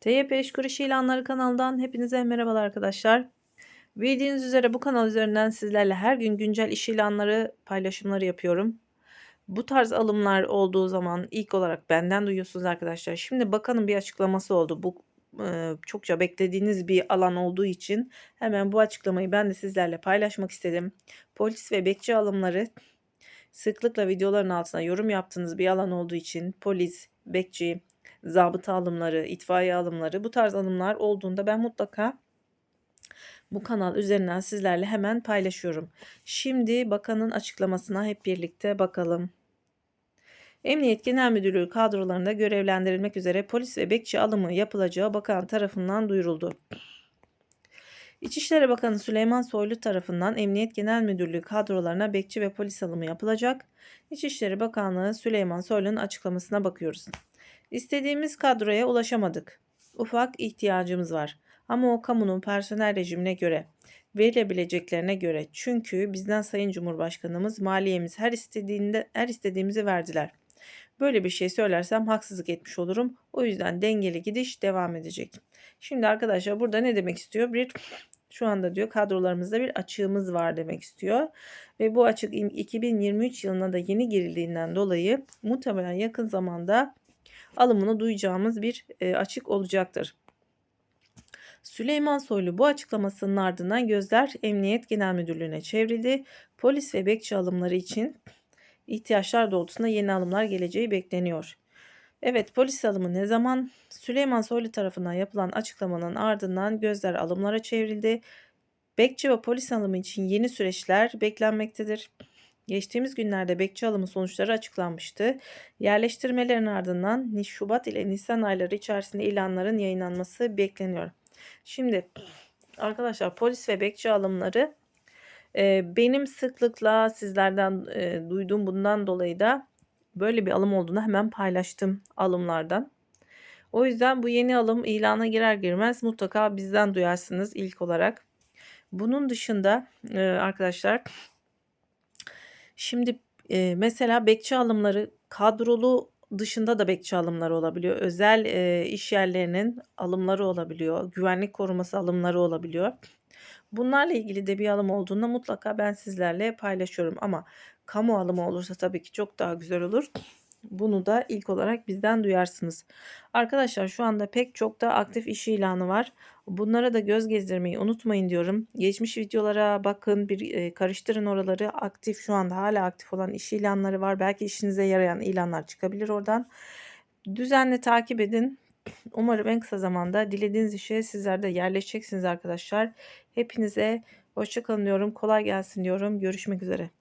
TYP İş Kuruş İlanları kanalından hepinize merhabalar arkadaşlar. Bildiğiniz üzere bu kanal üzerinden sizlerle her gün güncel iş ilanları paylaşımları yapıyorum. Bu tarz alımlar olduğu zaman ilk olarak benden duyuyorsunuz arkadaşlar. Şimdi bakanın bir açıklaması oldu. Bu e, çokça beklediğiniz bir alan olduğu için hemen bu açıklamayı ben de sizlerle paylaşmak istedim. Polis ve bekçi alımları sıklıkla videoların altına yorum yaptığınız bir alan olduğu için polis, bekçi, zabıta alımları, itfaiye alımları bu tarz alımlar olduğunda ben mutlaka bu kanal üzerinden sizlerle hemen paylaşıyorum. Şimdi bakanın açıklamasına hep birlikte bakalım. Emniyet Genel Müdürlüğü kadrolarında görevlendirilmek üzere polis ve bekçi alımı yapılacağı bakan tarafından duyuruldu. İçişleri Bakanı Süleyman Soylu tarafından Emniyet Genel Müdürlüğü kadrolarına bekçi ve polis alımı yapılacak. İçişleri Bakanlığı Süleyman Soylu'nun açıklamasına bakıyoruz. İstediğimiz kadroya ulaşamadık. Ufak ihtiyacımız var. Ama o kamunun personel rejimine göre, verilebileceklerine göre. Çünkü bizden Sayın Cumhurbaşkanımız maliyemiz her istediğinde her istediğimizi verdiler. Böyle bir şey söylersem haksızlık etmiş olurum. O yüzden dengeli gidiş devam edecek. Şimdi arkadaşlar burada ne demek istiyor? Bir şu anda diyor kadrolarımızda bir açığımız var demek istiyor. Ve bu açık 2023 yılına da yeni girildiğinden dolayı muhtemelen yakın zamanda alımını duyacağımız bir e, açık olacaktır. Süleyman Soylu bu açıklamasının ardından gözler Emniyet Genel Müdürlüğü'ne çevrildi. Polis ve bekçi alımları için ihtiyaçlar doğrultusunda yeni alımlar geleceği bekleniyor. Evet polis alımı ne zaman? Süleyman Soylu tarafından yapılan açıklamanın ardından gözler alımlara çevrildi. Bekçi ve polis alımı için yeni süreçler beklenmektedir. Geçtiğimiz günlerde bekçi alımı sonuçları açıklanmıştı. Yerleştirmelerin ardından Şubat ile Nisan ayları içerisinde ilanların yayınlanması bekleniyor. Şimdi arkadaşlar polis ve bekçi alımları e, benim sıklıkla sizlerden e, duyduğum bundan dolayı da böyle bir alım olduğunu hemen paylaştım alımlardan. O yüzden bu yeni alım ilana girer girmez mutlaka bizden duyarsınız ilk olarak. Bunun dışında e, arkadaşlar Şimdi e, mesela bekçi alımları kadrolu dışında da bekçi alımları olabiliyor. Özel e, iş yerlerinin alımları olabiliyor. Güvenlik koruması alımları olabiliyor. Bunlarla ilgili de bir alım olduğunda mutlaka ben sizlerle paylaşıyorum. Ama kamu alımı olursa tabii ki çok daha güzel olur. Bunu da ilk olarak bizden duyarsınız. Arkadaşlar şu anda pek çok da aktif iş ilanı var. Bunlara da göz gezdirmeyi unutmayın diyorum. Geçmiş videolara bakın, bir e, karıştırın oraları. Aktif şu anda hala aktif olan iş ilanları var. Belki işinize yarayan ilanlar çıkabilir oradan. Düzenli takip edin. Umarım en kısa zamanda dilediğiniz işe sizler de yerleşeceksiniz arkadaşlar. Hepinize hoşçakalın diyorum. Kolay gelsin diyorum. Görüşmek üzere.